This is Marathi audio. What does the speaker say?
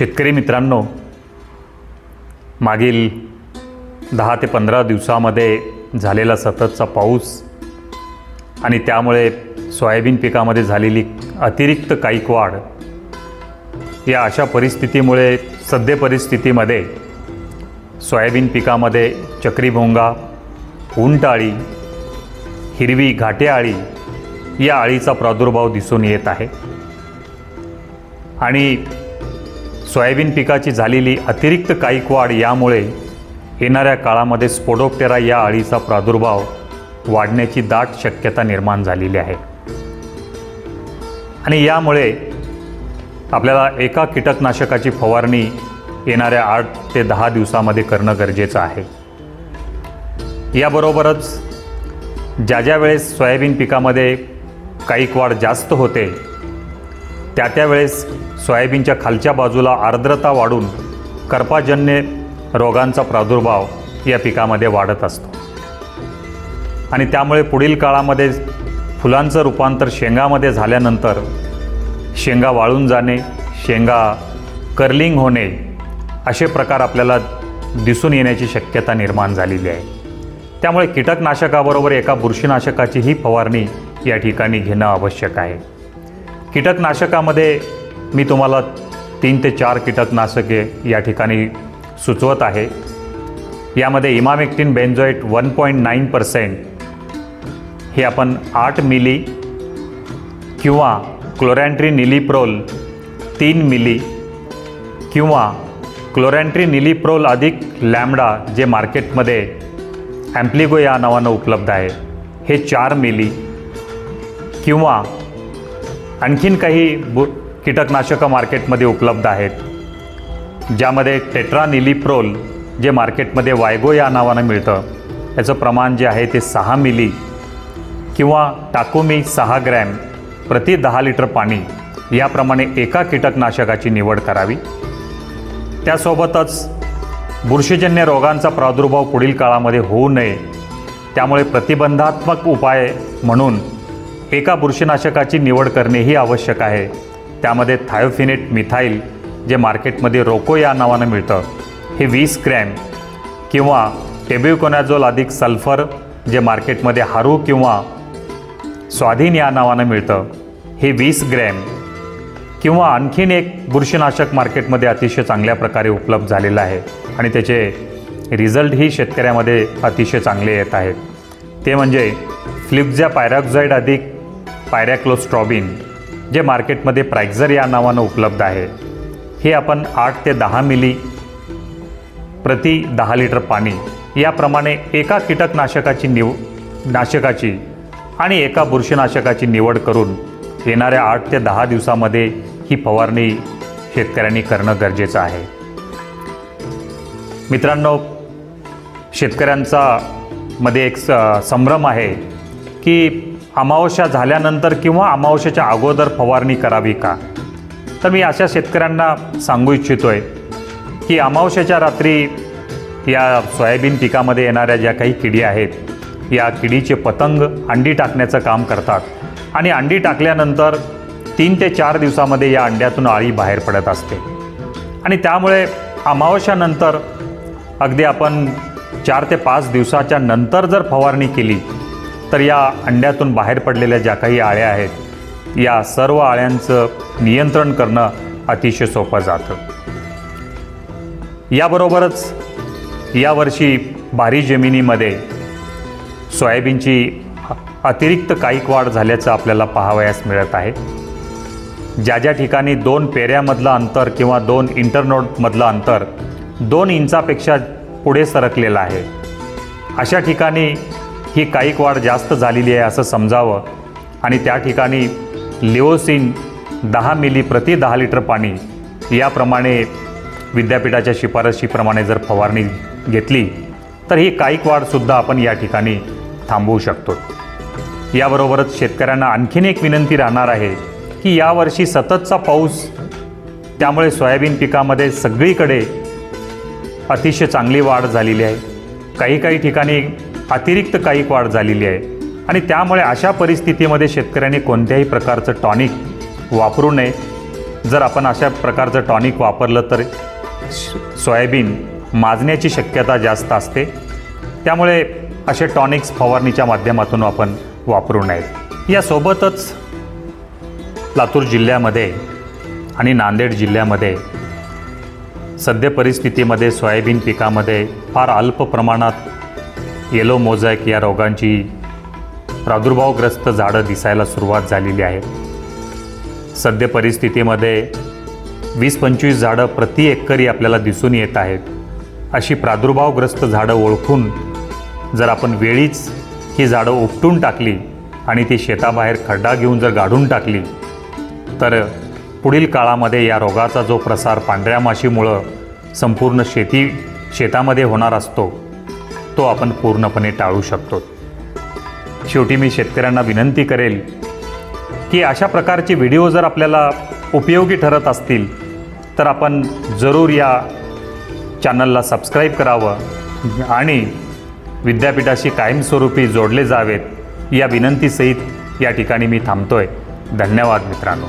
शेतकरी मित्रांनो मागील दहा ते पंधरा दिवसामध्ये झालेला सततचा पाऊस आणि त्यामुळे सोयाबीन पिकामध्ये झालेली अतिरिक्त काईक वाढ या अशा परिस्थितीमुळे सद्य परिस्थितीमध्ये सोयाबीन पिकामध्ये चक्रीभोंगा उंटाळी हिरवी घाटे आळी या आळीचा प्रादुर्भाव दिसून येत आहे. आणि सोयाबीन पिकाची झालेली अतिरिक्त काईक वाढ यामुळे येणाऱ्या काळामध्ये स्पोडोप्टेरा या अळीचा प्रादुर्भाव वाढण्याची दाट शक्यता निर्माण झालेली आहे. आणि यामुळे आपल्याला एका कीटकनाशकाची फवारणी येणाऱ्या आठ ते दहा दिवसामध्ये करणं गरजेचं आहे. याबरोबरच ज्या ज्या वेळेस सोयाबीन पिकामध्ये काईक वाढ जास्त होते त्या त्यावेळेस सोयाबीनच्या खालच्या बाजूला आर्द्रता वाढून कर्पाजन्य रोगांचा प्रादुर्भाव या पिकामध्ये वाढत असतो. आणि त्यामुळे पुढील काळामध्ये फुलांचं रूपांतर शेंगामध्ये झाल्यानंतर शेंगा वाळून जाणे शेंगा कर्लिंग होणे असे प्रकार आपल्याला दिसून येण्याची शक्यता निर्माण झालेली आहे. त्यामुळे कीटकनाशकाबरोबर एका बुरशीनाशकाचीही फवारणी या ठिकाणी घेणं आवश्यक आहे. कीटकनाशकामध्ये मी तुम्हाला तीन ते चार कीटकनाशके या ठिकाणी सुचवत आहे. यामध्ये emamectin benzoate one point nine percent हे आपण आठ मिली किंवा क्लोरँट्री निलिप्रोल तीन मिली किंवा क्लोरँट्री निलिप्रोल अधिक लॅमडा जे मार्केटमध्ये ॲम्प्लिगो या नावानं उपलब्ध आहे हे चार मिली किंवा आणखीन काही बु कीटकनाशकं मार्केटमध्ये उपलब्ध आहेत ज्यामध्ये टेट्रानिलिप्रोल जे मार्केटमध्ये वायगो या नावानं मिळतं याचं प्रमाण जे आहे ते सहा मिली किंवा टाकोमी सहा ग्रॅम प्रति दहा लिटर पाणी याप्रमाणे एका कीटकनाशकाची निवड करावी. त्यासोबतच बुरशीजन्य रोगांचा प्रादुर्भाव पुढील काळामध्ये होऊ नये त्यामुळे प्रतिबंधात्मक उपाय म्हणून एका बुरशीनाशकाची निवड करणेही आवश्यक आहे. त्यामध्ये थायोफिनेट मिथाईल जे मार्केटमध्ये रोको या नावानं मिळतं हे वीस ग्रॅम किंवा टेब्युकोनॅझोल अधिक सल्फर जे मार्केटमध्ये हारू किंवा स्वाधीन या नावानं मिळतं हे वीस ग्रॅम किंवा आणखीन एक बुरशीनाशक मार्केटमध्ये अतिशय चांगल्या प्रकारे उपलब्ध झालेलं आहे आणि त्याचे रिझल्टही शेतकऱ्यामध्ये अतिशय चांगले येत आहेत ते म्हणजे फ्लिप्झॅ पायरॉक्झाईड अधिक पायरॅक्लोस्ट्रॉबिन जे मार्केटमध्ये प्रायझर या नावानं उपलब्ध आहे. हे आपण आठ ते दहा मिली प्रति दहा लिटर पाणी याप्रमाणे एका कीटकनाशकाची निव नाशकाची आणि एका बुरशीनाशकाची निवड करून येणाऱ्या आठ ते दहा दिवसामध्ये ही फवारणी शेतकऱ्यांनी करणं गरजेचं आहे. मित्रांनो शेतकऱ्यांचा मध्ये एक स संभ्रम आहे की अमावस्या झाल्यानंतर किंवा अमावस्याच्या अगोदर फवारणी करावी का? तर मी अशा शेतकऱ्यांना सांगू इच्छितो आहे की अमावस्याच्या रात्री या सोयाबीन पिकामध्ये येणाऱ्या ज्या काही किडी आहेत या किडीचे पतंग अंडी टाकण्याचं काम करतात आणि अंडी टाकल्यानंतर तीन ते चार दिवसामध्ये या अंड्यातून आळी बाहेर पडत असते. आणि त्यामुळे अमावस्यानंतर अगदी आपण चार ते पाच दिवसाच्या नंतर जर फवारणी केली तर या अंड्यातून बाहेर पडलेल्या ज्या काही आळ्या आहेत या सर्व आळ्यांचं नियंत्रण करणं अतिशय सोपं जातं. याबरोबरच यावर्षी भारी जमिनीमध्ये सोयाबीनची अतिरिक्त काईक वाढ झाल्याचं आपल्याला पाहावयास मिळत आहे. ज्या ज्या ठिकाणी दोन पेऱ्यामधलं अंतर किंवा दोन इंटरनोडमधलं अंतर दोन इंचापेक्षा पुढे सरकलेलं आहे अशा ठिकाणी ही कायिक वाढ जास्त झालेली आहे असं समजावं. आणि त्या ठिकाणी लिओसिन दहा मिली प्रति दहा लिटर पाणी याप्रमाणे विद्यापीठाच्या शिफारशीप्रमाणे जर फवारणी घेतली तर ही कायिक वाढसुद्धा आपण या ठिकाणी थांबवू शकतो. याबरोबरच शेतकऱ्यांना आणखीन एक विनंती राहणार आहे की यावर्षी सततचा पाऊस त्यामुळे सोयाबीन पिकामध्ये सगळीकडे अतिशय चांगली वाढ झालेली आहे. काही काही ठिकाणी अतिरिक्त काही वाढ झालेली आहे. आणि त्यामुळे अशा परिस्थितीमध्ये शेतकऱ्यांनी कोणत्याही प्रकारचं टॉनिक वापरू नये. जर आपण अशा प्रकारचं टॉनिक वापरलं तर सोयाबीन माजण्याची शक्यता जास्त असते. त्यामुळे असे टॉनिक्स फवारणीच्या माध्यमातून आपण वापरू नयेत यासोबतच लातूर जिल्ह्यामध्ये आणि नांदेड जिल्ह्यामध्ये सद्य परिस्थितीमध्ये सोयाबीन पिकामध्ये फार अल्प प्रमाणात येलो मोझॅक या रोगांची प्रादुर्भावग्रस्त झाडं दिसायला सुरुवात झालेली आहे. सद्य परिस्थितीमध्ये वीस पंचवीस झाडं प्रति एकरी आपल्याला दिसून येत आहेत. अशी प्रादुर्भावग्रस्त झाडं ओळखून जर आपण वेळीच ही झाडं उपटून टाकली आणि ती शेताबाहेर खड्डा घेऊन जर गाढून टाकली तर पुढील काळामध्ये या रोगाचा जो प्रसार पांढऱ्या माशीमुळं संपूर्ण शेती शेतामध्ये होणार असतो तो आपण पूर्णपणे टाळू शकतो. शेवटी मी शेतकऱ्यांना विनंती करेल की अशा प्रकारचे व्हिडिओ जर आपल्याला उपयोगी ठरत असतील तर आपण जरूर या चॅनलला सबस्क्राईब करावं आणि विद्यापीठाशी कायमस्वरूपी जोडले जावेत या विनंतीसहित या ठिकाणी मी थांबतोय. धन्यवाद मित्रांनो.